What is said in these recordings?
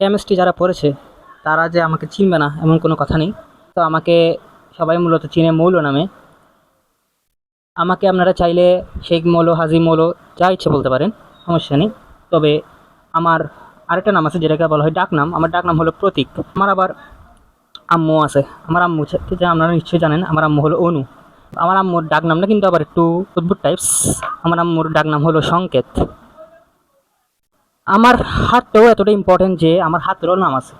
Chemistry যারা পড়েছে, তারা যে আমাকে চিনবে না, এমন কোনো কথা নেই। তো আমাকে সবাই মূলত চিনে মৌল নামে। আমাকে আপনারা চাইলে শেখ মৌলো, হাজি মৌলো, যা ইচ্ছে বলতে পারেন, সমস্যা নেই। তবে আমার আরেকটা নাম আছে, যেটাকে বলা হয় ডাক নাম আমার ডাক নাম হলো প্রতীক। আমার আবার আম্মু আছে। আমার আম্মু যে আপনারা নিশ্চয়ই জানেন, আমার আম্মু হলো অনু। আমার আম্মুর ডাক নামটা কিন্তু আবার একটু অদ্ভুত টাইপস আমার আম্মুর ডাক নাম হলো সংকেত। আমার হাতটাও এতটা ইম্পর্টেন্ট যে আমার হাতেরও নাম আছে।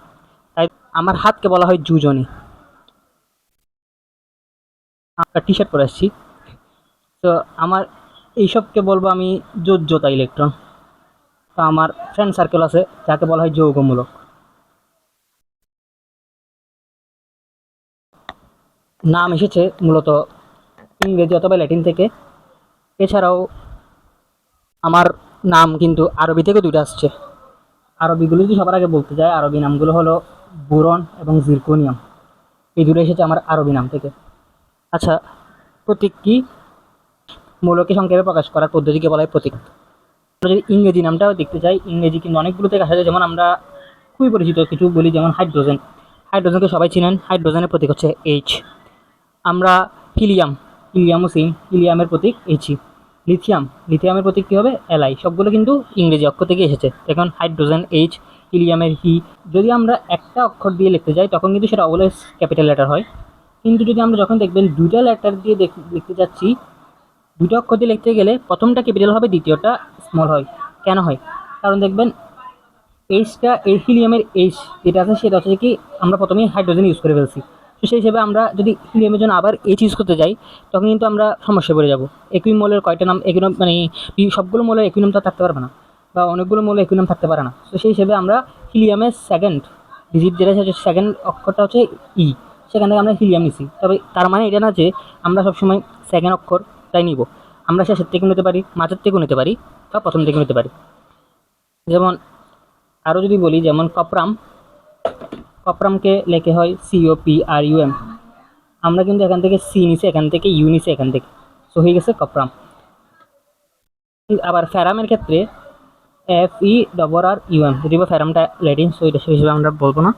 তাই আমার হাতকে বলা হয় জুজনি। একটা টি শার্ট পরে আসছি। তো আমার এইসবকে বলব আমি যোজ্যতা ইলেকট্রন তো আমার ফ্রেন্ড সার্কেল আছে, যাকে বলা হয় যৌগমূলক। নাম এসেছে মূলত ইংরেজি অথবা ল্যাটিন থেকে। এছাড়াও আমার নাম কিন্তু আরবি থেকে দুটো আসছে। আরবিগুলো যদি সবার আগে বলতে যায় আরবি নামগুলো হলো বুরন এবং জিরকোনিয়াম। এই দুটো এসেছে আমার আরবি নাম থেকে। আচ্ছা প্রতীক কি? মূলকে সংক্ষেপে প্রকাশ করার পদ্ধতিকে বলা হয় প্রতীক। আমরা যদি ইংরেজি নামটাও দেখতে চাই ইংরেজি কিন্তু অনেকগুলো থেকে আসা যায় যেমন আমরা খুবই পরিচিত কিছু বলি, যেমন হাইড্রোজেন। হাইড্রোজেনকে সবাই চিনেন, হাইড্রোজেনের প্রতীক হচ্ছে এইচ আমরা হিলিয়াম, হিলিয়ামও সেম হিলিয়ামের প্রতীক এইচই লিথিয়াম লিথিয়ামের প্রতীক কী হবে? এলআই সবগুলো কিন্তু ইংরেজি অক্ষর থেকে এসেছে। এখন হাইড্রোজেন এইচ হিলিয়ামের হি যদি আমরা একটা অক্ষর দিয়ে লিখতে যাই, তখন কিন্তু সেটা অলওয়েজ ক্যাপিটাল লেটার হয়। কিন্তু যদি আমরা যখন দেখবেন দুইটা লেটার দিয়ে লিখতে যাচ্ছি দুটো অক্ষর দিয়ে লিখতে গেলে প্রথমটা ক্যাপিটাল হবে, দ্বিতীয়টা স্মল হয়। কেন হয়? কারণ দেখবেন এইচটা এই হিলিয়ামের এইচ যেটা আছে, সেটা হচ্ছে কি আমরা প্রথমেই হাইড্রোজেন ইউজ করে ফেলছি। তো সেই হিসেবে আমরা যদি হিলিয়ামের জন্য আবার এইচ ইউজ করতে যাই, তখন কিন্তু আমরা সমস্যায় পড়ে যাব। একই মলের কয়টা নাম একই মানে সবগুলো মলে একই নাম তো থাকতে পারবে না, বা অনেকগুলো মলে একই নাম থাকতে পারে না। তো সেই হিসেবে আমরা হিলিয়ামের সেকেন্ড ডিজিট যেটা হচ্ছে সেকেন্ড অক্ষরটা হচ্ছে ই সেখান থেকে আমরা হিলিয়াম নিছি। তবে তার মানে এটা না যে আমরা সবসময় সেকেন্ড অক্ষরটাই নিব। আমরা শেষের থেকে নিতে পারি, মাঝের থেকেও নিতে পারি, বা প্রথম থেকে নিতে পারি। যেমন আরও যদি বলি, যেমন কপরাম কপরামকে লেখে হয় সিও পি আর ইউএম আমরা কিন্তু এখান থেকে সি নিছি, এখান থেকে ইউ নিছি, এখান থেকে। সো হয়ে গেছে কপরাম। আবার ফ্যারামের ক্ষেত্রে F E double R U M যদি বা ফ্যারামটা লেটিন সো এটা হিসেবে আমরা বলব না।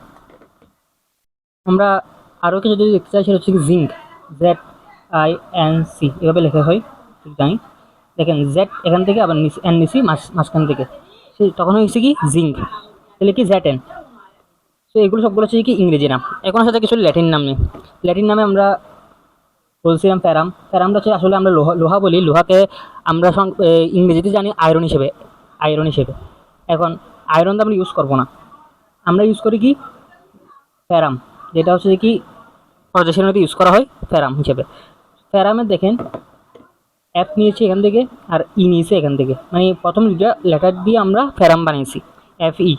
আমরা আরও কিছু যদি দেখতে চাই, সেটা হচ্ছে zinc Z I N C এভাবে লেখা হয় জানি। দেখেন জেড এখান থেকে, আবার নিচে এন নিচি মাঝ, মাঝখান থেকে। তখন হয়েছে কি জিঙ্ক তাহলে কি জেড এন তো এগুলো সবগুলো হচ্ছে কি ইংরেজি নাম। এখন সাথে কিছু ল্যাটিন নাম নেই। ল্যাটিন নামে আমরা বলছিলাম প্যারাম। প্যারামটা হচ্ছে আসলে আমরা লোহা লোহা বলি। লোহাকে আমরা ইংরেজিতে জানি আয়রন হিসেবে আয়রন হিসেবে। এখন আয়রন তো আমরা ইউজ করব না। আমরা ইউজ করি কি? প্যারাম। যেটা হচ্ছে কি মধ্যে ইউজ করা হয় প্যারাম হিসেবে। প্যারামে দেখেন অ্যাপ নিয়েছি এখান থেকে আর ই নিয়েছি এখান থেকে। মানে প্রথম লেটার দিয়ে আমরা প্যারাম বানিয়েছি। এফ ই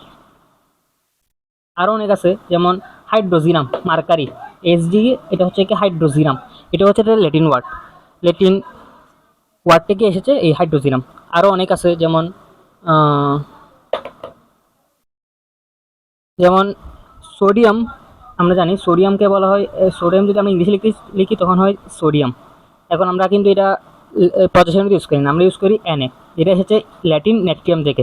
আরও অনেক আছে, যেমন হাইড্রোজিনাম মার্কারি এসডি এটা হচ্ছে কি হাইড্রোজিনাম এটা হচ্ছে একটা ল্যাটিন ওয়ার্ড। ল্যাটিন ওয়ার্ড থেকে এসেছে এই হাইড্রোজিনাম আরও অনেক আছে, যেমন যেমন সোডিয়াম, আমরা জানি সোডিয়ামকে বলা হয় সোডিয়াম যদি আমরা ইংলিশে লিখি লিখি তখন হয় সোডিয়াম। এখন আমরা কিন্তু এটা পজিশন ইউজ করি না, আমরা ইউজ করি এনএ যেটা এসেছে ল্যাটিন নেট্রিয়াম থেকে।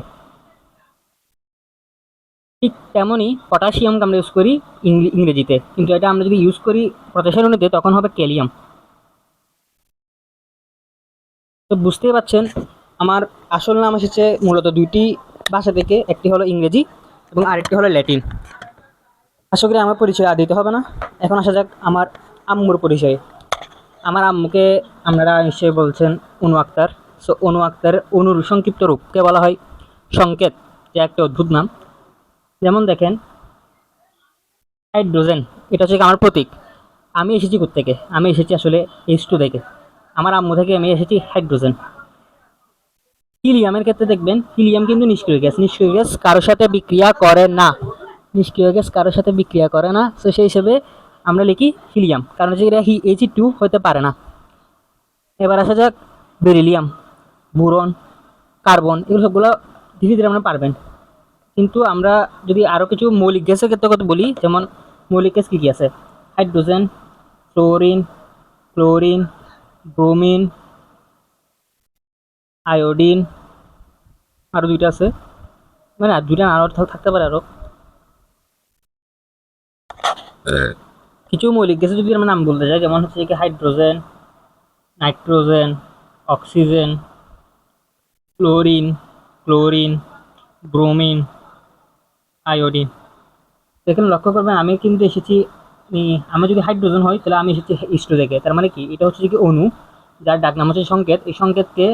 ঠিক তেমনই পটাশিয়ামকে আমরা ইউজ করি ইংরেজিতে। কিন্তু এটা আমরা যদি ইউজ করি প্রতিষ্ঠানীতে তখন হবে ক্যালিয়াম। তো বুঝতেই পারছেন, আমার আসল নাম এসেছে মূলত দুইটি ভাষা থেকে, একটি হলো ইংরেজি এবং আরেকটি হলো ল্যাটিন। আশা করি আমার পরিচয় আর দিতে হবে না। এখন আসা যাক আমার আম্মুর পরিচয়। আমার আম্মুকে আপনারা নিশ্চয়ই বলছেন অনু আক্তার। সো অনু আক্তার অনুর সংক্ষিপ্ত রূপকে বলা হয় সংকেত। যে একটা অদ্ভুত নাম। যেমন দেখেন হাইড্রোজেন এটা হচ্ছে আমার প্রতীক। আমি এসেছি থেকে আমি এসেছি আসলে এইচ টু থেকে। আমার আম্মু থেকে আমি এসেছি হাইড্রোজেন হিলিয়ামের ক্ষেত্রে দেখবেন হিলিয়াম কিন্তু নিষ্ক্রিয় গ্যাস নিষ্ক্রিয় গ্যাস কারোর সাথে বিক্রিয়া করে না। নিষ্ক্রিয় গ্যাস কারোর সাথে বিক্রিয়া করে না। তো সেই হিসেবে আমরা লিখি হিলিয়াম কারণ হচ্ছে এটা এইচ টু হতে পারে না। এবার আসা যাক বেরিলিয়াম বুরন কার্বন এগুলো সবগুলো ধীরে ধীরে আমরা পারবেন। কিন্তু আমরা যদি আরও কিছু মৌলিক গ্যাসের ক্ষেত্রে কথা বলি, যেমন মৌলিক গ্যাস কী কী আছে? Hydrogen, fluorine, chlorine, bromine, iodine আরও দুইটা আছে। মানে আর দুইটা আরও থাকতে পারে আরও কিছু মৌলিক গ্যাসের যদি আমরা নাম বলতে চাই যেমন হচ্ছে কি hydrogen, nitrogen, oxygen chlorine chlorine, bromine iodine এখানে লক্ষ্য করবেন, আমি কিন্তু এসেছি আমি যদি হাইড্রোজেন হয়, তাহলে আমি এসেছি ইস্টু থেকে তার মানে কি? এটা হচ্ছে কি অণু যার ডাক নাম হচ্ছে সংকেত। এই সংকেতকে,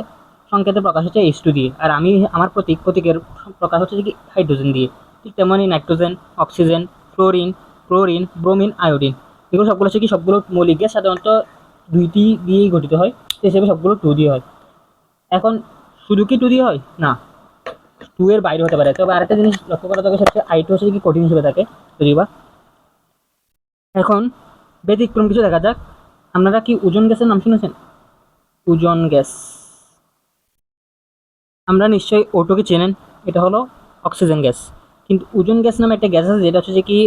সংকেতের প্রকাশ হচ্ছে ইস্টু দিয়ে আর আমি, আমার প্রতীক, প্রতীকের প্রকাশ হচ্ছে কি হাইড্রোজেন দিয়ে। ঠিক তেমনই nitrogen, oxygen, fluorine, chlorine, bromine, iodine. এগুলো সবগুলো হচ্ছে কি? সবগুলো মৌলিক গ্যাস, সাধারণত দুইটি দিয়েই গঠিত হয়। তো হিসেবে সবগুলো টু দিয়ে হয়। এখন শুধু কি টু দিয়ে হয়? না। টু এর বাইরে হতে পারে। তবে আরেকটা জিনিস লক্ষ্য করা থাকে সবচেয়ে আইটু হচ্ছে কি কঠিন হিসেবে থাকে, যদি বা। এখন ব্যতিক্রম কিছু দেখা যাক। আপনারা কি ওজন গ্যাসের নাম শুনেছেন? ওজন গ্যাস। আমরা নিশ্চয়ই ওটোকে চেনেন, এটা হলো অক্সিজেন গ্যাস। কিন্তু ওজন গ্যাস নামে একটা গ্যাস আছে, যেটা হচ্ছে যে কি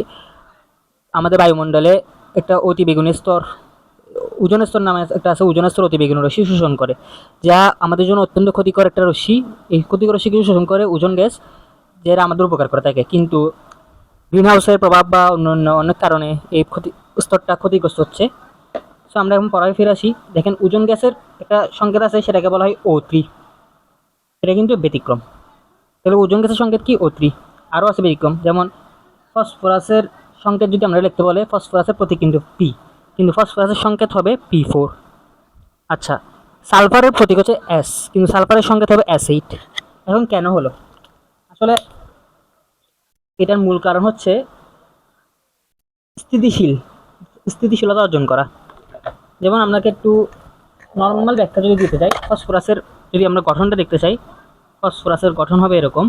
আমাদের বায়ুমণ্ডলে একটা অতি বেগুনি স্তর ওজন স্তর নামে একটা আছে ওজন স্তর অতি বেগুনি রশ্মি শোষণ করে, যা আমাদের জন্য অত্যন্ত ক্ষতিকর একটা রশ্মি এই ক্ষতিকর রশ্মি কিছু শোষণ করে ওজন গ্যাস, যেটা আমাদের উপকার করে থাকে। কিন্তু গ্রিন হাউসের প্রভাব বা অন্যান্য অনেক কারণে এই ক্ষতি, স্তরটা ক্ষতিগ্রস্ত হচ্ছে। সো আমরা এখন পড়ায় ফিরে আসি। দেখেন ওজন গ্যাসের একটা সংকেত আছে, সেটাকে বলা হয় ও থ্রি এটা কিন্তু ব্যতিক্রম। তাহলে ওজন গ্যাসের সংকেত কি ও থ্রি আরও আছে ব্যতিক্রম, যেমন ফসফরাসের সংকেত যদি আমরা লিখতে বলে, ফসফরাসের প্রতীক কিন্তু পি কিন্তু ফসফরাসের সংকেত হবে পি ফোর আচ্ছা সালফারের প্রতীক হচ্ছে এস কিন্তু সালফারের সংকেত হবে এইট এখন কেন হলো? আসলে এটার মূল কারণ হচ্ছে স্থিতিশীল, স্থিতিশীলতা অর্জন করা। যেমন আপনাকে একটু নর্মাল ব্যাখ্যা যদি দিতে চাই, ফসফরাসের যদি আমরা গঠনটা দেখতে চাই, ফসফরাসের গঠন হবে এরকম।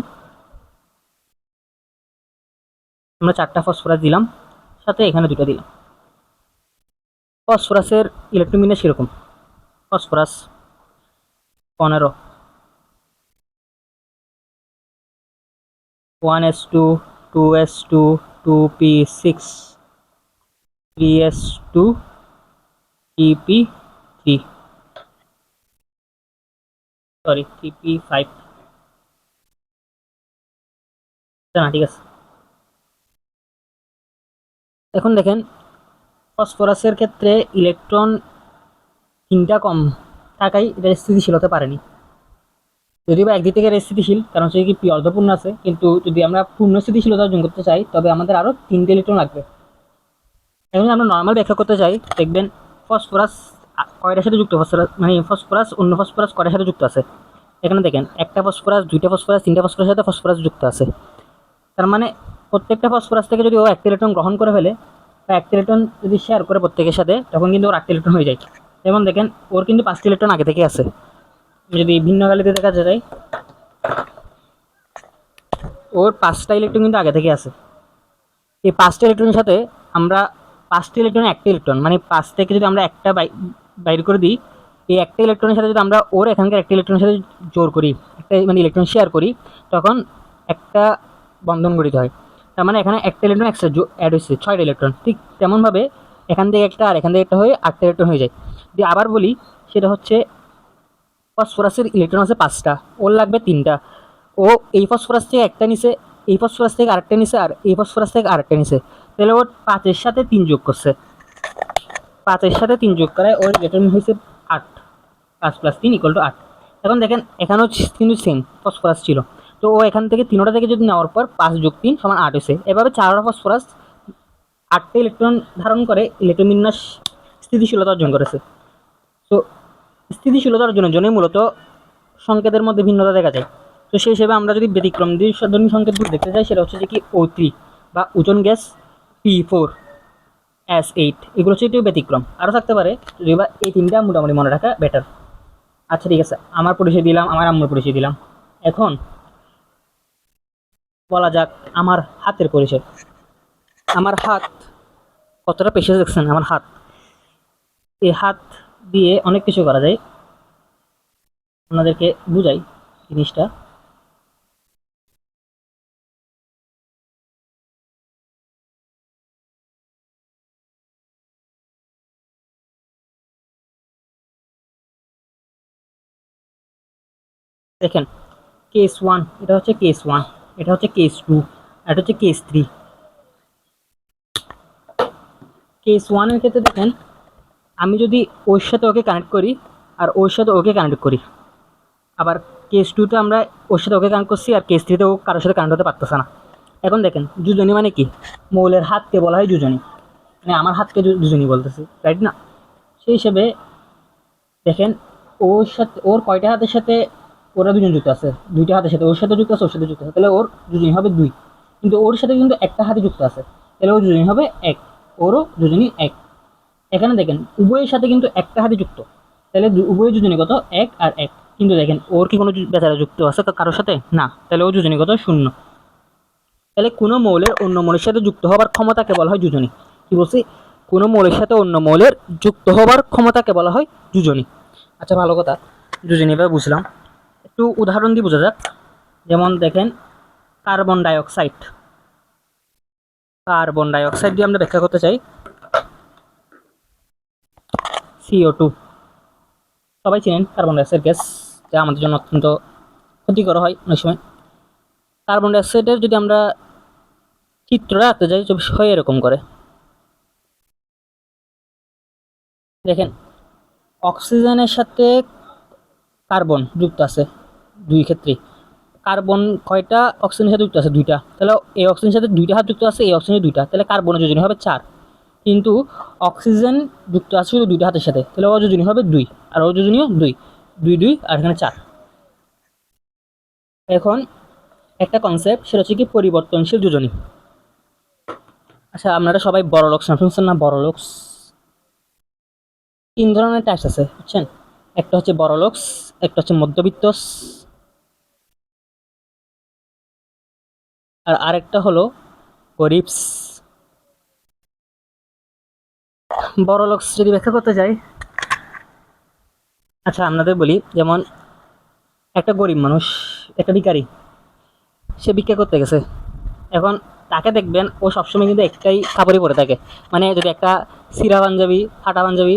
আমরা চারটা ফসফরাস দিলাম, সাথে এখানে দুটো দিলাম। ফসফরাসের ইলেকট্রোমিনে সেরকম। ফসফরাস পনেরো। One S two two S two two P six, three S two T P three. Sorry T P five. না ঠিক আছে। এখন দেখেন ফসফরাসের ক্ষেত্রে ইলেকট্রন তিনটা কম থাকাই এটা স্থিতিশীল হতে পারেনি। যদি বা একদিক থেকে এটা স্থিতিশীল, কারণ হচ্ছে কি অর্ধপূর্ণ আছে, কিন্তু যদি আমরা পূর্ণ স্থিতিশীলতা অর্জন করতে চাই, তবে আমাদের আরও তিনটে ইলেকট্রন লাগবে। এখন আমরা নর্মাল ব্যাখ্যা করতে চাই, দেখবেন ফসফরাস কয়টার সাথে যুক্ত? ফসফরাস মানে ফসফরাস, অন্য ফসফরাস কয়টার সাথে যুক্ত আছে? এখানে দেখেন, একটা ফসফরাস, দুইটা ফসফরাস, তিনটা ফসফরাসের সাথে ফসফরাস যুক্ত আছে। তার মানে প্রত্যেকটা ফসফরাস থেকে যদি ও একটা ইলেকট্রন গ্রহণ করে ফেলে একটা ইলেকট্রন যদি শেয়ার করে প্রত্যেকের সাথে, তখন কিন্তু ওর একটা ইলেকট্রন হয়ে যায়। যেমন দেখেন, ওর কিন্তু পাঁচটি ইলেকট্রন আগে থেকে আছে। যদি ভিন্ন গালিতে দেখা যায়, ওর পাঁচটা ইলেকট্রন কিন্তু আগে থেকে আছে। এই পাঁচটা ইলেকট্রনের সাথে আমরা পাঁচটি ইলেকট্রন একটা ইলেকট্রন মানে পাঁচ থেকে যদি আমরা একটা বাই- বাইর করে দিই, এই একটা ইলেকট্রনের সাথে যদি আমরা ওর এখানকার একটা ইলেকট্রনের সাথে জোর করি, একটা মানে ইলেকট্রন শেয়ার করি, তখন একটা বন্ধন গঠিত হয়। তার মানে এখানে একটা ইলেকট্রন এক্সট্রা অ্যাড হয়েছে ছয়টা ইলেকট্রন ঠিক তেমনভাবে এখান থেকে একটা আর এখান থেকে একটা হয়ে আটটা ইলেকট্রন হয়ে যায়। যদি আবার বলি, সেটা হচ্ছে ফসফরাসের ইলেকট্রন আছে পাঁচটা, ওর লাগবে তিনটা। ও এই ফসফরাস থেকে একটা নিছে, এই ফসফরাস থেকে আরেকটা নিছে, আর এই ফসফরাস থেকে আরেকটা নিছে। তাহলে ওর পাঁচের সাথে তিন যোগ করছে। পাঁচের সাথে তিন যোগ করায় ওর ইলেকট্রন হয়েছে আট। পাঁচ প্লাস তিন ইকুয়াল টু আট। এখন দেখেন, এখানেও কিন্তু সেম ফসফরাস ছিল। তো ও এখান থেকে তিনোটা থেকে যদি নেওয়ার পর পাঁচ যোগ তিন সমান আট হয়েছে। এভাবে চারটা ফসফরাস আটটা ইলেকট্রন ধারণ করে ইলেকট্রন বিন্যাস স্থিতিশীলতা অর্জন করেছে। তো স্থিতিশীলতা অর্জনের জন্যই মূলত সংকেতের মধ্যে ভিন্নতা দেখা যায়। তো সেই হিসেবে আমরা যদি ব্যতিক্রম ধর্মী সংকেতগুলো দেখতে চাই, সেটা হচ্ছে যে কি ও থ্রি বা ozone gas P four S eight এগুলো হচ্ছে একটু ব্যতিক্রম। আরও থাকতে পারে, যদি বা এই তিনটা মোটামুটি মনে রাখা বেটার আচ্ছা ঠিক আছে। আমার পরিচয় দিলাম, আমার আম্মুর পরিচয় দিলাম। এখন বলা যাক আমার হাতের পরিচয়। আমার হাত কতটা পেশে দেখছেন? আমার হাত। এই হাত দিয়ে অনেক কিছু করা যায়। আপনাদেরকে বুঝাই জিনিসটা। দেখেন কেস ওয়ান এটা হচ্ছে কেস ওয়ান এটা হচ্ছে কেস টু এটা হচ্ছে কেস থ্রি কেস ওয়ানের ক্ষেত্রে দেখেন, আমি যদি ওর সাথে ওকে কানেক্ট করি, আর ওর সাথে ওকে কানেক্ট করি, আবার কেস টুতে আমরা ওর সাথে ওকে কানেক্ট করছি, আর কেস থ্রিতে ও কারোর সাথে কানেক্ট হতে পারতেছে না। এখন দেখেন যুজনি মানে কি? মৌলের হাতকে বলা হয় যুজনি মানে আমার হাতকে যুজনি বলতেছি রাইট না? সেই হিসেবে দেখেন, ওর সাথে ওর কয়টা হাতের সাথে ওরা দুজন যুক্ত আছে, দুইটা হাতের সাথে। ওর সাথে যুক্ত আছে, ওর সাথে যুক্ত আছে। তাহলে ওর দুজনই হবে দুই। কিন্তু ওর সাথে কিন্তু একটা হাতে যুক্ত আছে। তাহলে ওর দুজনই হবে এক। ওরও দুজনই এক। এখানে দেখেন, উভয়ের সাথে কিন্তু একটা হাতে যুক্ত। তাহলে দু- উভয়ের দুজনই কত? এক আর এক। কিন্তু দেখেন, ওর কি কোনো বেচারা যুক্ত আছে কারোর সাথে? না। তাহলে ও দুজনই কত? শূন্য। তাহলে কোনো মৌলের অন্য মৌলের সাথে যুক্ত হবার ক্ষমতাকে বলা হয় যুজনী কি বলছি? কোনো মৌলের সাথে অন্য মৌলের যুক্ত হবার ক্ষমতাকে বলা হয় যুজনী আচ্ছা ভালো কথা। যুজনী এবার বুঝলাম। একটু উদাহরণ দিয়ে বোঝা যাক। যেমন দেখেন, কার্বন ডাইঅক্সাইড। কার্বন ডাইঅক্সাইড দিয়ে আমরা ব্যাখ্যা করতে চাই। সিও টু সবাই চিনেন কার্বন ডাইঅক্সাইড গ্যাস? যা আমাদের জন্য অত্যন্ত ক্ষতিকর হয় অনেক সময়। কার্বন ডাইঅক্সাইডের যদি আমরা চিত্রটা আঁকতে যাই, তো হয় এরকম করে। দেখেন, অক্সিজেনের সাথে কার্বন যুক্ত আছে। দুই ক্ষেত্রে কার্বন কয়টা? অক্সিজেনের সাথে যুক্ত আছে দুইটা। তাহলে এই অক্সিজেনের সাথে দুইটা হাত যুক্ত আছে, এই অক্সিজেনের দুইটা। তাহলে কার্বনের যোজনী হবে চার। কিন্তু অক্সিজেন যুক্ত আছে শুধু দুইটা হাতের সাথে। তাহলে ও যোজনী হবে দুই, আর অযোজনীয় দুই। দুই দুই, আর এখানে চার। এখন একটা কনসেপ্ট সেটা হচ্ছে কি পরিবর্তনশীল যোজনী। আচ্ছা আপনারা সবাই বড় নাম শুনছেন না? বড় লোকস তিন ধরনের টাইপস আছে, বুঝছেন? একটা হচ্ছে বড় লোকস একটা হচ্ছে মধ্যবিত্ত। আর আরেকটা হলো গরিবস। বড় লোকস যদি ব্যাখ্যা করতে যাই আচ্ছা আপনাদের বলি, যেমন একটা গরিব মানুষ, একটা ভিখারি, সে ভিক্ষা করতে গেছে। এখন তাকে দেখবেন ও সবসময় কিন্তু একটাই কাপড়ই পরে থাকে। মানে যদি একটা সিরা পাঞ্জাবি, ফাটা পাঞ্জাবি,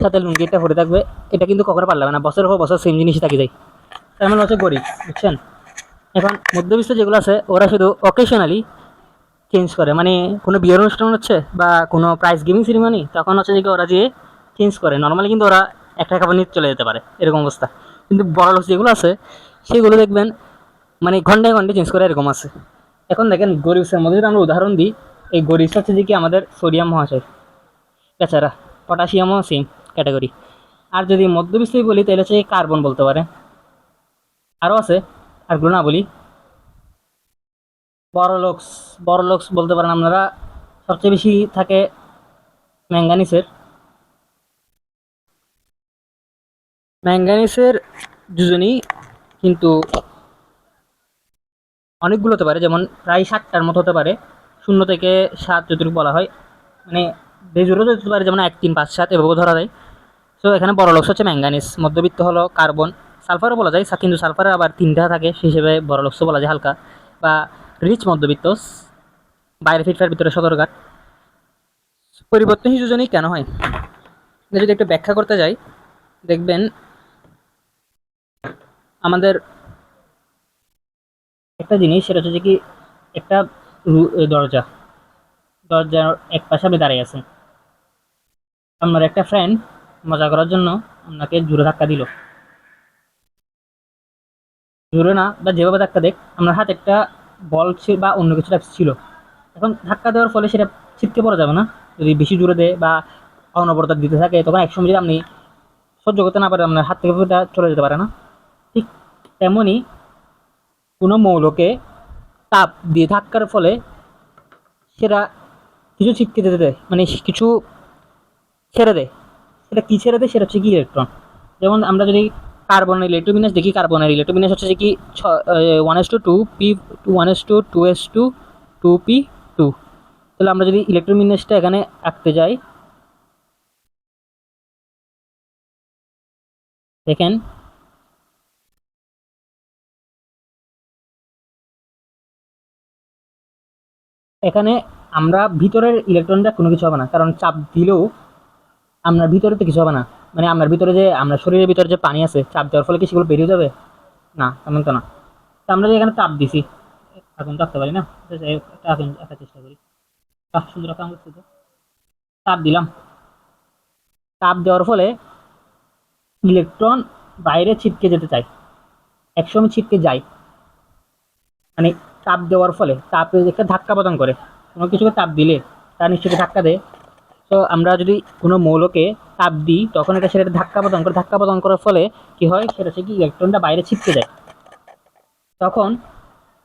সাথে লুঙ্গিটা পরে থাকবে, এটা কিন্তু কখনো পারলাম না। বছরের পর বছর সেম জিনিসই থাকি যায়। তার মানে হচ্ছে গরিব, বুঝছেন? এখন মধ্যবিত্ত যেগুলো আছে, ওরা শুধু অকেশনালি চেঞ্জ করে। মানে কোনো বিয়ের অনুষ্ঠান হচ্ছে বা কোনো প্রাইজ গিভিং সেরিমনি তখন হচ্ছে যে ওরা যে চেঞ্জ করে। নর্মালি কিন্তু ওরা একটা কাপড় নিয়ে চলে যেতে পারে, এরকম অবস্থা। কিন্তু বড় লোক যেগুলো আছে, সেগুলো দেখবেন মানে ঘন্টায় ঘন্টায় চেঞ্জ করে এরকম আছে। এখন দেখেন গরিবসের মধ্যে যদি আমরা উদাহরণ দিই, এই গরিবস হচ্ছে যে কি আমাদের সোডিয়াম মহাশয়, বেচারা পটাশিয়ামও সেম ক্যাটাগরি আর যদি মধ্যবিস্তই বলি, তাহলে হচ্ছে কার্বন বলতে পারে। আরও আছে আরগুলো না বলি। বড় লোকস বড় লোকস বলতে পারেন আপনারা, সবচেয়ে বেশি থাকে ম্যাঙ্গানিসের। ম্যাঙ্গানিসের দুজনই কিন্তু অনেকগুলো হতে পারে, যেমন প্রায় সাতটার মতো হতে পারে। শূন্য থেকে সাত যতটুকু বলা হয়। মানে বেজুরও যেতে পারে, যেমন এক, তিন, পাঁচ, সাত, এভাবে ধরা যায়। সো এখানে বড় লক্ষ্য হচ্ছে ম্যাঙ্গানিস, মধ্যবিত্ত হলো কার্বন। সালফারও বলা যায়, কিন্তু সালফারে আবার তিনটা থাকে, সেই হিসেবে বড় লক্ষ্য বলা যায় হালকা। বা রিচ মধ্যবিত্ত, বাইরে ফিটফার ভিতরে সদরঘাট পরিবর্তনশীল যোজনই কেন হয়? যদি একটু ব্যাখ্যা করতে যাই, দেখবেন আমাদের একটা জিনিস, সেটা হচ্ছে যে কি একটা দরজা। দরজার এক পাশে আপনি দাঁড়িয়ে আছেন। আপনার একটা ফ্রেন্ড মজা করার জন্য আপনাকে জোরে ধাক্কা দিল। জোরে না, বা যেভাবে ধাক্কা দেখ আপনার হাতে একটা বল ছিল বা অন্য কিছু ছিল। এখন ধাক্কা দেওয়ার ফলে সেটা ছিটকে পড়া যাবে না। যদি বেশি জোরে দেয় বা অনবরতা দিতে থাকে তখন একসময় যদি আপনি সহ্য করতে না পারেন, আপনার হাত থেকে চলে যেতে পারে না। ঠিক তেমনই কোনো মৌলকে তাপ দিয়ে ধাক্কার ফলে সেটা কিছু ছিটকে দিতে দেয় মানে কিছু ছেড়ে দেয়। সেটা কী ছেড়ে দেয়? সেটা হচ্ছে কি ইলেকট্রন যেমন আমরা যদি কার্বনের ইলেকট্রোবিনাস দেখি কার্বনের ইলেকট্রোবিনাস হচ্ছে যে কি one S two two P one S two two S two two P two তাহলে আমরা যদি ইলেকট্রোবিনাসটা এখানে আঁকতে যাই। দেখেন। এখানে আমরা ভিতরের ইলেকট্রনটা কোনো কিছু হবে না, কারণ চাপ দিলেও আপনার ভিতরে তো কিছু হবে না। মানে আপনার ভিতরে যে আপনার শরীরের ভিতরে যে পানি আছে, চাপ দেওয়ার ফলে কি সেগুলো বেরিয়ে যাবে? না, তেমন তো না। তো আমরা যে এখানে চাপ দিছি, এখন তো আঁকতে পারি না। একটা চেষ্টা করি। সুন্দর আঁকা আমার তো তাপ দিলাম। তাপ দেওয়ার ফলে ইলেকট্রন বাইরে ছিটকে যেতে চায়। একসময় ছিটকে যায়। মানে তাপ দেওয়ার ফলে তাপে একটা ধাক্কা প্রদান করে। কোনো কিছুকে তাপ দিলে তার নিশ্চয়ই ধাক্কা দেয়। তো আমরা যদি কোনো মৌলকে তাপ দিই, তখন এটা সেটা ধাক্কা প্রদান করে, ধাক্কা প্রদান করার ফলে কি হয়? সেটা কি ইলেকট্রনটা বাইরে ছিটকে যায়। তখন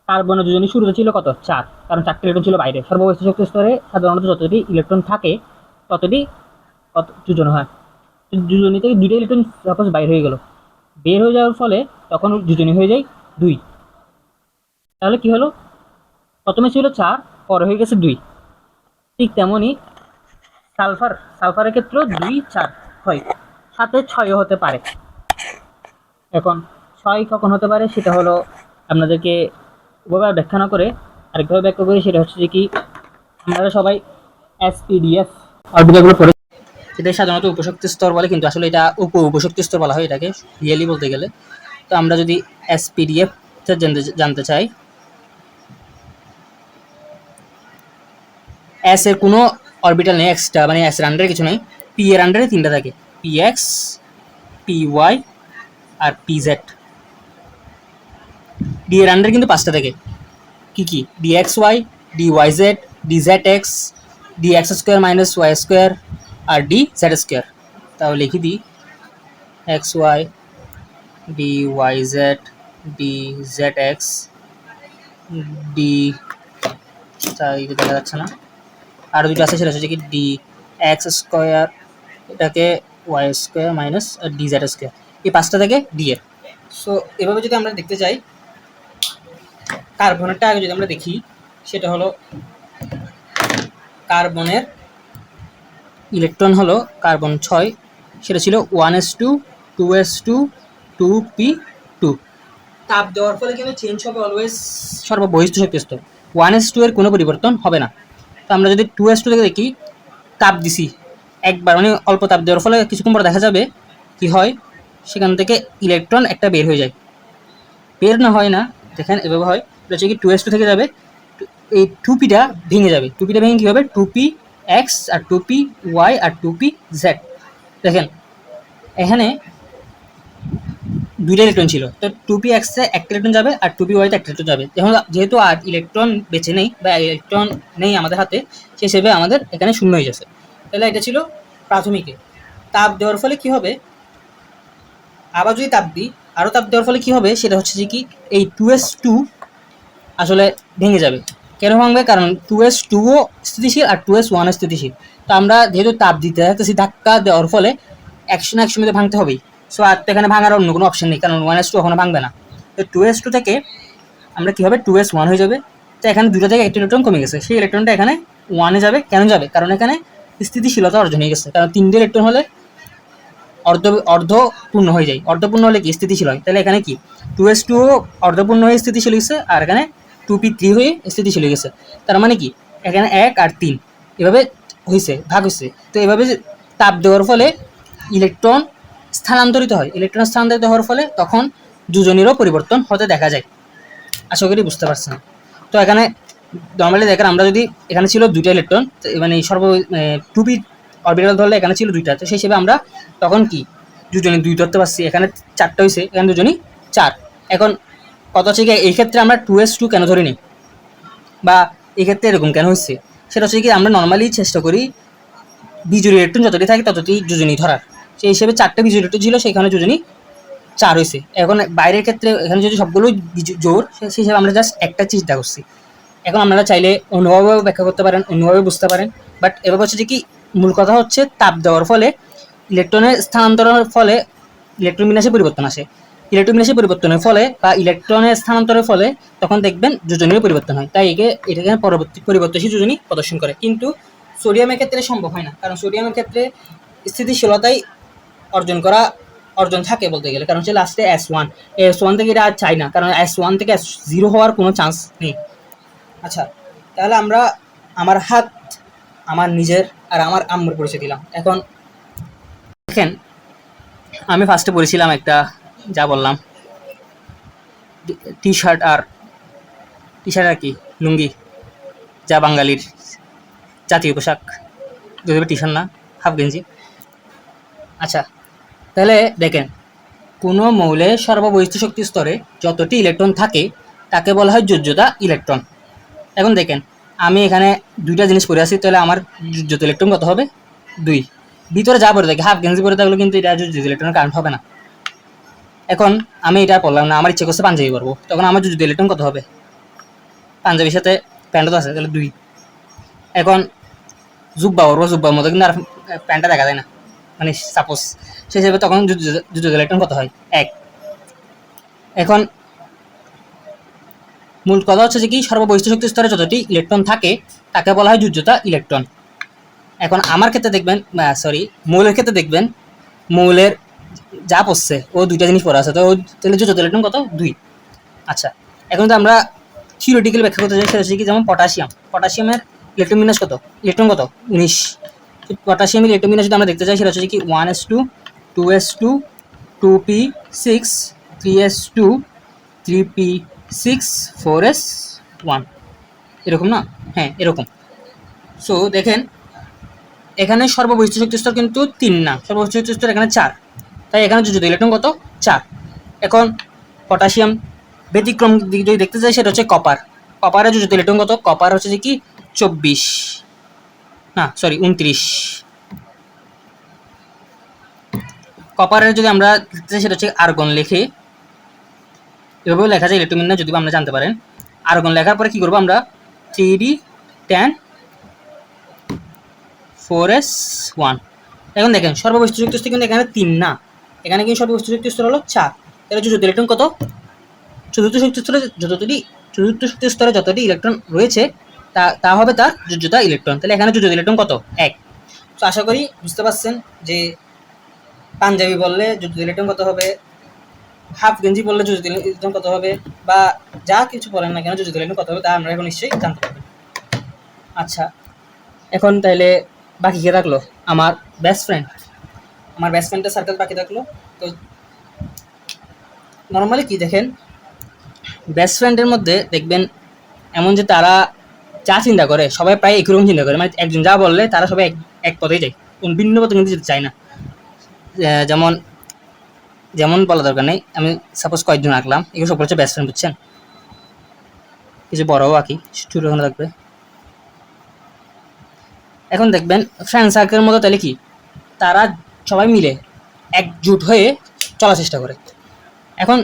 কার্বনের যোজনী শুরুতে ছিল কত? চার। কারণ চারটি ইলেকট্রন ছিল বাইরে। সর্ববস্থ শক্তি স্তরে সাধারণত যতটি ইলেকট্রন থাকে, ততটি কত? যোজন হয়। যোজনী থেকে দুইটা ইলেকট্রন সাপোজ বাইর হয়ে গেল। বের হয়ে যাওয়ার ফলে তখন যোজনী হয়ে যায় দুই। তাহলে কি হলো? প্রথমে ছিল চার, পরে হয়ে গেছে দুই। ঠিক তেমনই সালফার, সালফারের ক্ষেত্রেও দুই চার হয়, সাথে ছয়ও হতে পারে। এখন ছয় কখন হতে পারে সেটা হলো আপনাদেরকে ওভাবে ব্যাখ্যা না করে আরেকভাবে ব্যাখ্যা করি, সেটা হচ্ছে যে কি আপনারা সবাই এসপিডিএফ অরবিটালগুলো পড়ে এটা সাধারণত উপশক্তি স্তর বলে, কিন্তু আসলে এটা উপ উপশক্তি স্তর বলা হয় এটাকে রিয়েলি বলতে গেলে। তো আমরা যদি এসপিডিএফ জানতে জানতে চাই এস এর কোনো অরবিটাল নেই এক্সট্রা মানে এস এর আন্ডারে কিছু নেই পি এর আন্ডারে তিনটা থাকে পি এক্স পি ওয়াই আর পি জেড ডি এর আন্ডারে কিন্তু পাঁচটা থাকে। কি কি? D X Y D Y Z D Z X D X square minus Y square আর ডি জেড স্কোয়ার তাহলে লিখে দিই X Y D Y Z D Z X D তাই দেখা যাচ্ছে না। আর দুটো আছে, সেটা হচ্ছে কি ডি এক্স স্কোয়ার এটাকে Y square minus D Z square এই পাঁচটা থেকে ডি এর। সো এভাবে যদি আমরা দেখতে চাই কার্বনেরটা আগে যদি আমরা দেখি, সেটা হলো কার্বনের ইলেকট্রন হলো কার্বন ছয়, সেটা ছিল one S two two S two two P two তাপ দেওয়ার ফলে কিন্তু চেঞ্জ হবে অলওয়েজ সর্ববহিষ্ঠ শক্তি স্তর ওয়ান এস টু এর কোনো পরিবর্তন হবে না। তো আমরা যদি টু এস টু থেকে দেখি, তাপ দিছি একবার মানে অল্প তাপ দেওয়ার ফলে কিছুক্ষণ পর দেখা যাবে কি হয়, সেখান থেকে ইলেকট্রন একটা বের হয়ে যায়। বের না হয় না, দেখেন এভাবে হয়। হচ্ছে কি টু এস টু থেকে যাবে, এই টুপিটা ভেঙে যাবে। টুপিটা ভেঙে কী হবে? টু পি এক্স আর টুপি ওয়াই আর টু পি জেড দেখেন, এখানে দুইটা ইলেকট্রন ছিল। তো টু পি এক্সে একটা ইলেকট্রন যাবে আর টু পি ওয়াইতে একটা ইলেকট্রন যাবে। এখন যেহেতু আর ইলেকট্রন বেঁচে নেই বা ইলেকট্রন নেই আমাদের হাতে, সে হিসেবে আমাদের এখানে শূন্য হয়ে যাচ্ছে। তাহলে এটা ছিল প্রাথমিকে। তাপ দেওয়ার ফলে কি হবে? আবার যদি তাপ দিই আরও তাপ দেওয়ার ফলে কি হবে? সেটা হচ্ছে যে কি? এই টু এস টু আসলে ভেঙে যাবে। কেন ভাঙবে? কারণ টু এস টুও স্থিতিশীল আর টু এস ওয়ানও স্থিতিশীল। তো আমরা যেহেতু তাপ দিতে থাকতেছি ধাক্কা দেওয়ার ফলে একশো না একশো মিনিটে ভাঙতে হবেই। সো আর তো এখানে ভাঙার অন্য কোনো অপশন নেই, কারণ ওয়ান এস টু ওখানে ভাঙবে না। তো টু এস টু থেকে আমরা কী হবে? টু এস ওয়ান হয়ে যাবে। তো এখানে দুটো থেকে একটি ইলেকট্রন কমে গেছে। সেই ইলেকট্রনটা এখানে ওয়ানে যাবে। কেন যাবে? কারণ এখানে স্থিতিশীলতা অর্জন হয়ে গেছে। কারণ তিনটে ইলেকট্রন হলে অর্ধ অর্ধপূর্ণ হয়ে যায়। অর্ধপূর্ণ হলে কি? স্থিতিশীল হয়। তাহলে এখানে কি? টু এস টু অর্ধপূর্ণ হয়ে স্থিতিশীল হয়েছে, আর এখানে টু পি থ্রি হয়ে স্থিতিশীল হয়ে গেছে। তার মানে কি? এখানে এক আর তিন এভাবে হয়েছে, ভাগ হয়েছে। তো এভাবে তাপ দেওয়ার ফলে ইলেকট্রন স্থানান্তরিত হয়। ইলেকট্রন স্থানান্তরিত হওয়ার ফলে তখন দুজনেরও পরিবর্তন হতে দেখা যায়। আশা করি বুঝতে পারছেন। তো এখানে নর্মালি দেখেন আমরা যদি এখানে ছিল দুইটা ইলেকট্রন মানে সর্ব টু পি অরবিটাল ধরলে এখানে ছিল দুইটা। তো সেই হিসেবে আমরা তখন কি? দুজনে দুই ধরতে পারছি। এখানে চারটা হয়েছে এখানে দুজনই চার। এখন কত হচ্ছে কি, এই ক্ষেত্রে আমরা টু এস টু কেন ধরিনি? বা এই ক্ষেত্রে এরকম কেন হচ্ছে সেটা হচ্ছে কি, আমরা নর্মালি চেষ্টা করি বিজুরি ইলেকট্রন যতটি থাকে ততটি যোজনী ধরার। সেই হিসেবে চারটে ইলেকট্রন ছিল সেখানে যোজনী চার হয়েছে। এখন বাইরের ক্ষেত্রে এখানে যদি সবগুলোই বিজু- জোর সেই হিসেবে আমরা জাস্ট একটা চিন্তা করছি। এখন আপনারা চাইলে অন্যভাবেও ব্যাখ্যা করতে পারেন অন্যভাবে বুঝতে পারেন। বাট এবার হচ্ছে যে কি, মূল কথা হচ্ছে তাপ দেওয়ার ফলে ইলেকট্রনের স্থানান্তরের ফলে ইলেকট্রন বিন্যাসে পরিবর্তন আসে। ইলেকট্রন বিন্যাসে পরিবর্তনের ফলে বা ইলেকট্রনের স্থানান্তরের ফলে তখন দেখবেন যোজনীয় পরিবর্তন হয়। তাই একে, এটাকে পরবর্তী, পরিবর্তনশীল যোজনী প্রদর্শন করে। কিন্তু সোডিয়ামের ক্ষেত্রে সম্ভব হয় না। কারণ সোডিয়ামের ক্ষেত্রে স্থিতিশীলতাই অর্জন করা, অর্জন থাকে বলতে গেলে। কারণ হচ্ছে লাস্টে এস ওয়ান এস ওয়ান থেকে এটা আর চাই না। কারণ এস ওয়ান থেকে এস জিরো হওয়ার কোনো চান্স নেই। আচ্ছা তাহলে আমরা আমার হাত, আমার নিজের আর আমার আম্মুর পরিচয় দিলাম। এখন দেখেন, আমি ফার্স্টে পড়েছিলাম একটা, যা বললাম টি শার্ট আর টি শার্ট আর কি, লুঙ্গি, যা বাঙালির জাতীয় পোশাক। যদি টি শার্ট না হাফ গেঞ্জি। আচ্ছা তাহলে দেখেন, কোনো মৌলের সর্ববহিষ্ঠ শক্তি স্তরে যতটি ইলেকট্রন থাকে, তাকে বলা হয় যোজ্যতা ইলেকট্রন। এখন দেখেন, আমি এখানে দুইটা জিনিস পড়ে আছি, তাহলে আমার যোজ্যতা ইলেকট্রন কত হবে? দুই। ভিতরে যা পড়ে থাকে হাফ গেঞ্জি পরে থাকলে কিন্তু এটা যোজ্যতা ইলেকট্রনের কারেন্ট হবে না। এখন আমি এটা পড়লাম না, আমার ইচ্ছে করছে পাঞ্জাবি করব তখন আমার যোজ্যতা ইলেকট্রন কত হবে? পাঞ্জাবির সাথে প্যান্টও তো আছে, তাহলে দুই। এখন, জুব্বা করব জুব্বার মতো কিন্তু আর প্যান্টটা দেখা যায় না। মানে সাপোজ সেই হিসেবে তখন যুদ্ধ ইলেকট্রন কত হয়? এক। এখন মূল কথা হচ্ছে যে কি? সর্ববহিষ্ঠ শক্তি স্তরে যতটি ইলেকট্রন থাকে, তাকে বলা হয় যুদ্ধতা ইলেকট্রন এখন আমার ক্ষেত্রে দেখবেন সরি মৌলের ক্ষেত্রে দেখবেন, মৌলের যা পড়ছে, ও দুইটা জিনিস পড়া আছে। তো ও, তাহলে যুদ্ধতা ইলেকট্রন কত? দুই। আচ্ছা এখন তো আমরা থিওরিটিক্যাল ব্যাখ্যা করতে চাই, সেটা হচ্ছে কি? যেমন পটাশিয়াম পটাশিয়ামের ইলেকট্রন বিন্যাস কত? ইলেকট্রন কত? উনিশ। পটাশিয়ামের বিন্যাস যদি আমরা দেখতে চাই, সেটা হচ্ছে কি one S two two S two two P six three S two three P six four S one এরকম না? হ্যাঁ এরকম। সো দেখেন, এখানে সর্ববহিষ্ঠ শক্তি স্তর কিন্তু তিন না, সর্ববহিষ্ঠ শক্তি স্তর এখানে চার। তাই এখানে যদি ইলেকট্রন কত? চার। এখন পটাশিয়াম ব্যতিক্রম যদি দেখতে চাই, সেটা হচ্ছে কপার কপারের যদি ইলেকট্রন কত? কপার হচ্ছে যে কি? চব্বিশ। না সরি উনত্রিশ। কপারের যদি আমরা সেটা হচ্ছে আর্গন লেখে। এভাবেও লেখা যায় ইলেকট্রন না যদি আমরা জানতে পারেন। আর্গন লেখার পরে কি করব আমরা? Three D ten four S one এখন দেখেন সর্ববস্তু যুক্ত স্তর কিন্তু এখানে তিন না। এখানে কিন্তু সর্ববস্তু যুক্ত স্তর হলো চার। তাহলে চতুর্থ ইলেকট্রন কত? চতুর্থ শক্তি স্তরে যতটি চতুর্থ শক্তি স্তরে যতটি ইলেকট্রন রয়েছে তা তা হবে তার যোজ্যতা ইলেকট্রন তাহলে এখানে যোজ্যতা ইলেকট্রন কত? এক। তো আশা করি বুঝতে পারছেন যে পাঞ্জাবি বললে যোজ্যতা ইলেকট্রন কত হবে? হাফ গেঞ্জি পরলে যোজ্যতা ইলেকট্রন কত হবে? বা যা কিছু বলেন না কেন যোজ্যতা ইলেকট্রন কত হবে তা আমরা এখন নিশ্চয়ই জানতে পারবেন। আচ্ছা এখন তাহলে বাকি কে থাকল আমার বেস্ট ফ্রেন্ড আমার বেস্ট ফ্রেন্ডের সার্কেল বাকি থাকল তো নর্মালি কি দেখেন? বেস্ট ফ্রেন্ডের মধ্যে দেখবেন এমন যে তারা যা চিন্তা করে, সবাই প্রায় একই রকম চিন্তা করে। মানে একজন যা বললে, তারা সবাই এক পথেই যায়। কোন ভিন্ন পথে কিন্তু যেতে চায় না। যেমন যেমন বলা দরকার নেই। আমি সাপোজ কয়েকজন আঁকলাম। এগুলো সব হচ্ছে বেস্ট ফ্রেন্ড বুঝছেন? কিছু বড়ও আঁকি ছোটো ওখানে থাকবে এখন দেখবেন ফ্রেন্ড সার্কেলের মতো তাহলে কি? তারা সবাই মিলে একজুট হয়ে চলার চেষ্টা করে। এখন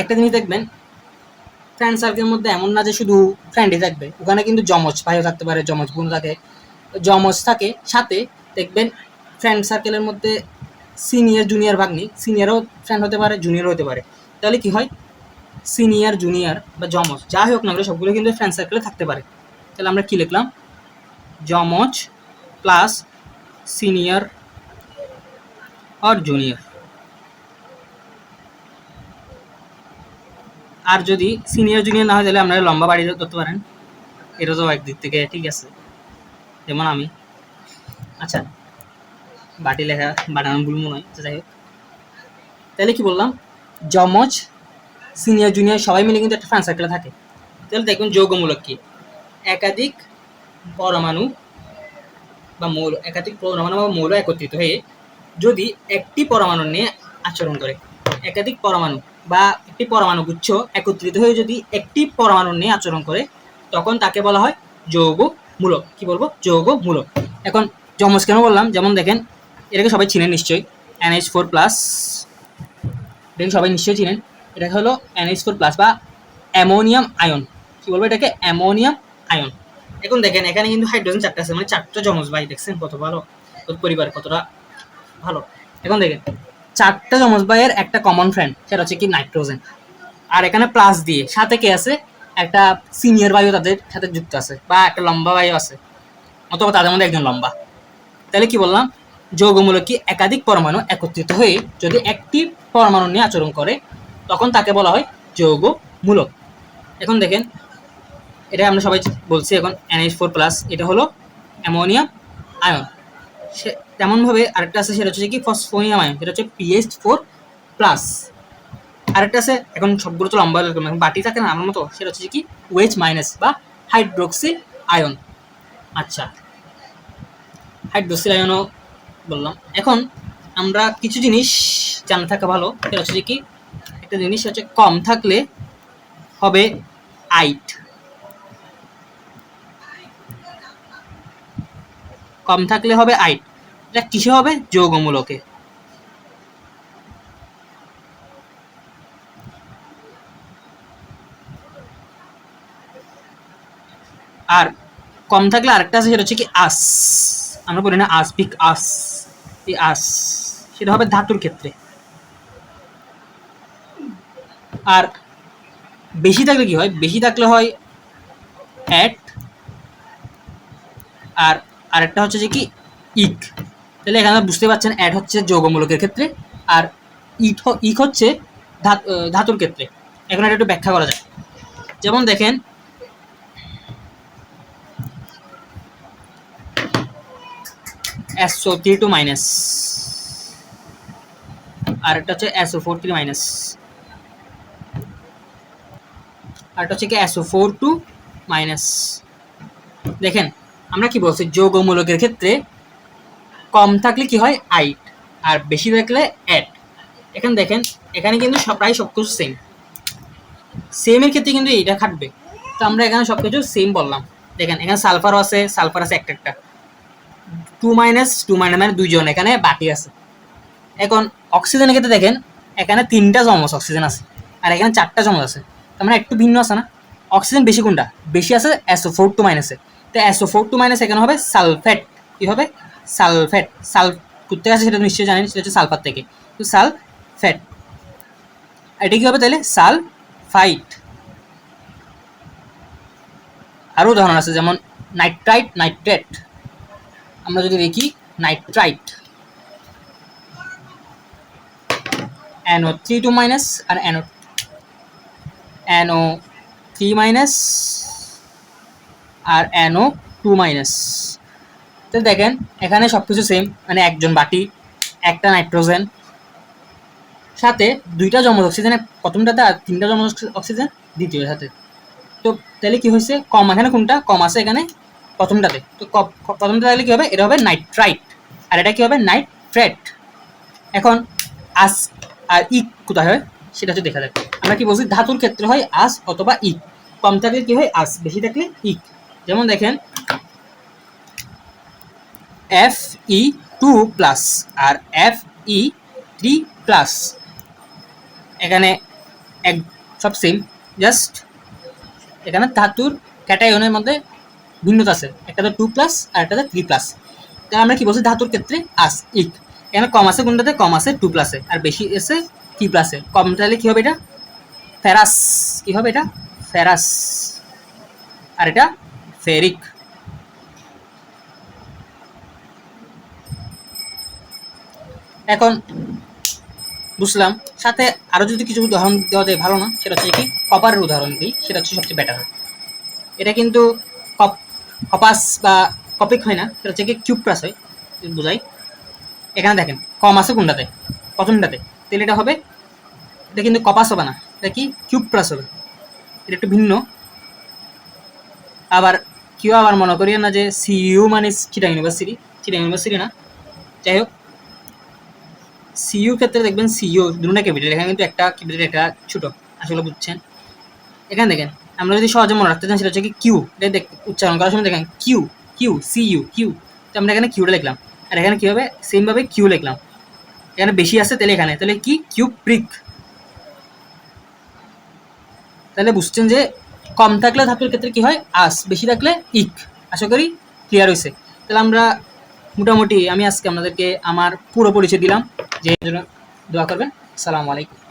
একটা জিনিস দেখবেন ফ্রেন্ড সার্কেলের মধ্যে এমন না যে শুধু ফ্রেন্ডই থাকবে। ওখানে কিন্তু জমজ ভাইও থাকতে পারে জমজ বোন থাকে। জমজ থাকে, সাথে দেখবেন ফ্রেন্ড সার্কেলের মধ্যে সিনিয়র জুনিয়র ভাগ্নি সিনিয়রও ফ্রেন্ড হতে পারে জুনিয়রও হতে পারে। তাহলে কি হয়? সিনিয়র জুনিয়র বা জমজ যাই হোক না সবগুলো কিন্তু ফ্রেন্ড সার্কেলে থাকতে পারে। তাহলে আমরা কি লিখলাম? জমজ প্লাস সিনিয়র আর জুনিয়র আর যদি সিনিয়র জুনিয়র না হয় তাহলে আপনারা লম্বা বাড়ি ধরতে পারেন। এটা তো একদিক থেকে ঠিক আছে। যেমন আমি। আচ্ছা বাটি লেখা বানানো ভুল মনে হয় যাই হোক। তাহলে কি বললাম? জমজ সিনিয়র জুনিয়র সবাই মিলে কিন্তু একটা ফ্রেন্ড সার্কেলে থাকে। তাহলে দেখুন যৌগমূলক কি? একাধিক পরমাণু বা মৌল, একাধিক পরমাণু বা মৌল একত্রিত হয়ে যদি একটি পরমাণু নিয়ে আচরণ করে। একাধিক পরমাণু বা একটি পরমাণু গুচ্ছ একত্রিত হয়ে যদি একটি পরমাণু নিয়ে আচরণ করে, তখন তাকে বলা হয় যৌগ মূলক কি বলব? যৌগ মূলক এখন যমজ কেন বললাম? যেমন দেখেন, এটাকে সবাই চিনেন নিশ্চয়ই। এনএইচ ফোর প্লাস এটাকে সবাই নিশ্চয়ই চিনেন। এটা হলো এনএইচ ফোর প্লাস বা অ্যামোনিয়াম আয়ন। কি বলব এটাকে? Ammonium ion. এখন দেখেন, এখানে কিন্তু হাইড্রোজেন চারটা আছে মানে চারটা যমজ ভাই, দেখছেন? কত ভালো। পরিবার কতটা ভালো। এখন দেখেন চারটা যমজ ভাইয়ের একটা কমন ফ্রেন্ড সেটা হচ্ছে কি নাইট্রোজেন আর এখানে প্লাস দিয়ে, সাথে কে আছে? একটা সিনিয়র ভাইও তাদের সাথে যুক্ত আছে, বা একটা লম্বা ভাইও আছে, অথবা তাদের মধ্যে একজন লম্বা। তাহলে কি বললাম? যৌগমূলক কি একাধিক পরমাণু একত্রিত হয়ে যদি একটি পরমাণু নিয়ে আচরণ করে, তখন তাকে বলা হয় যৌগমূলক। এখন দেখেন এটা আমরা সবাই বলছি এখন এনএইচ ফোর প্লাস এটা হলো অ্যামোনিয়াম আয়ন। সে তেমনভাবে আরেকটা আছে, সেটা হচ্ছে কি ফসফোনিয়াম আয়ন সেটা হচ্ছে পিএইচ ফোর প্লাস আরেকটা আছে, এখন সবগুলো তো লম্বা এরকম, এখন বাটি থাকে না আমার মতো, সেটা হচ্ছে কি ওয়েচ মাইনাস বা হাইড্রোক্সিল আয়ন আচ্ছা হাইড্রোক্সিল আয়নও বললাম। এখন আমরা কিছু জিনিস জানা থাকা ভালো, সেটা হচ্ছে কি, একটা জিনিস হচ্ছে কম থাকলে হবে আইট কম থাকলে হবে আইট। এটা কিসে হবে? যৌগমূলকে। আর কম থাকলে আরেকটা আছে, সেটা হচ্ছে কি আস। আমরা বলি না আস পিক আস। এই আস, সেটা হবে ধাতুর ক্ষেত্রে। আর বেশি থাকলে কি হয়? বেশি থাকলে হয় অ্যাট। আর আরেকটা হচ্ছে যে কি, ইক। তাহলে এখানে বুঝতে পারছেন অ্যাড হচ্ছে যৌগমূলকের ক্ষেত্রে, আর ইট ইক হচ্ছে ধাতুর ক্ষেত্রে। এখন এটা একটু ব্যাখ্যা করা যায় যেমন দেখেন S O three two minus আর একটা হচ্ছে S O four three minus আর একটা হচ্ছে কি এসও ফোর টু মাইনাস দেখেন আমরা কি বলছি? যৌগমূলকের ক্ষেত্রে কম থাকলে কি হয়? আইট আর বেশি থাকলে অ্যাড এখানে দেখেন, এখানে কিন্তু সব প্রায় সব কিছু সেম সেমের ক্ষেত্রে কিন্তু এইটা খাটবে। তো আমরা এখানে সব কিছু সেম বললাম। দেখেন, এখানে সালফারও আছে সালফার আছে একটা একটা। টু মাইনাস টু মাইনাস মানে দুইজন এখানে বাকি আছে। এখন অক্সিজেনের ক্ষেত্রে দেখেন, এখানে তিনটা জমস অক্সিজেন আছে। আর এখানে চারটা জমস আছে। তার মানে একটু ভিন্ন আছে না? অক্সিজেন বেশি কোনটা? বেশি আছে এসও ফোর টু মাইনাসে তো এসও ফোর টু মাইনাস এখানে হবে সালফেট। কি হবে? সালফেট। সাল কোথেকে আছে সেটা নিশ্চয়ই জানেন, সেটা হচ্ছে সালফার থেকে। তো সাল সালফেট। এটা কি হবে তাহলে সালফাইট। আরও উদাহরণ আছে, যেমন নাইট্রাইট, নাইট্রেট। আমরা যদি দেখি, nitrite. NO three two minus আর NO NO থ্রি মাইনাস আর NO টু মাইনাস তো দেখেন, এখানে সব কিছু সেম মানে একজন বাটি, একটা নাইট্রোজেন সাথে দুইটা জমজ অক্সিজেনে প্রথমটাতে আর তিনটা জমজ অক্সিজেন দ্বিতীয় সাথে। তো তাহলে কি হয়েছে? কম, এখানে কোনটা? কম আছে এখানে প্রথমটাতে। তো প্রথমটা তাহলে কি হবে? এটা হবে নাইট্রাইট আর এটা কি হবে? নাইট্রেট এখন আস আর ইক কোথায় হয়? সেটা হচ্ছে দেখা যাক। আমরা কি বলছি? ধাতুর ক্ষেত্রে হয় আস অথবা ইক কম থাকলে কি হয়? আস। বেশি থাকলে ইক যেমন দেখেন এফ ই টু প্লাস আর এফ ই থ্রি প্লাস এখানে এক সব সেম জাস্ট এখানে ধাতুর ক্যাটায়নের মধ্যে ভিন্নতা আছে। একটাতে টু প্লাস আর একটাতে থ্রি প্লাস তাহলে আমরা কি বলছি? ধাতুর ক্ষেত্রে আস, ইক। এখানে কম আছে কোনটাতে? কম আছে টু প্লাসে আর বেশি এসে থ্রি প্লাসে কম তাহলে কি হবে এটা? ফেরাস। কি হবে এটা? ফেরাস। আর এটা ফেরিক এখন বুঝলাম, সাথে আরও যদি কিছু উদাহরণ দেওয়া যায় ভালো না, সেটা হচ্ছে কি? কপারের উদাহরণ দিই, সেটা হচ্ছে সবচেয়ে বেটার এটা কিন্তু কপ, কপাস বা কপিক হয় না, সেটা হচ্ছে কি? কিউব প্লাস হয়, বোঝাই। এখানে দেখেন, কম আছে কোনটাতে? প্রথমটাতে তাহলে এটা হবে, এটা কিন্তু কপাস হবে না, এটা কি? কিউব প্লাস হবে। এটা একটু ভিন্ন। আবার কেউ আবার মনে করি না যে সিইউ মানে চিটাং ইউনিভার্সিটি? চিটাং ইউনিভার্সিটি না? যাই হোক সিইউ ক্ষেত্রে দেখবেন সিইও দুটা ক্যাপিটাল, এখানে কিন্তু একটা ক্যাপিটাল, একটা ছোট, আসলে বুঝছেন? এখানে দেখেন, আমরা যদি সহজে মনে রাখতে চান, সেটা হচ্ছে কি কিউ, এটা দেখ, উচ্চারণ করার সময় দেখেন, কিউ কিউ, সিইউ, কিউ, তো আমরা এখানে কিউটা লিখলাম। আর এখানে কী হবে সেমভাবে কিউ লিখলাম। এখানে বেশি আছে, তাহলে এখানে, তাহলে কি? কিউ প্রিক তাহলে বুঝছেন যে কম থাকলে ধাতুর ক্ষেত্রে কি হয়? আস বেশি থাকলে ইক। আশা করি ক্লিয়ার হয়েছে তাহলে আমরা মোটামুটি আমি আজকে আপনাদেরকে আমার পুরো পরিচয় দিলাম। যে জন্য দোয়া করবেন। সালামু আলাইকুম।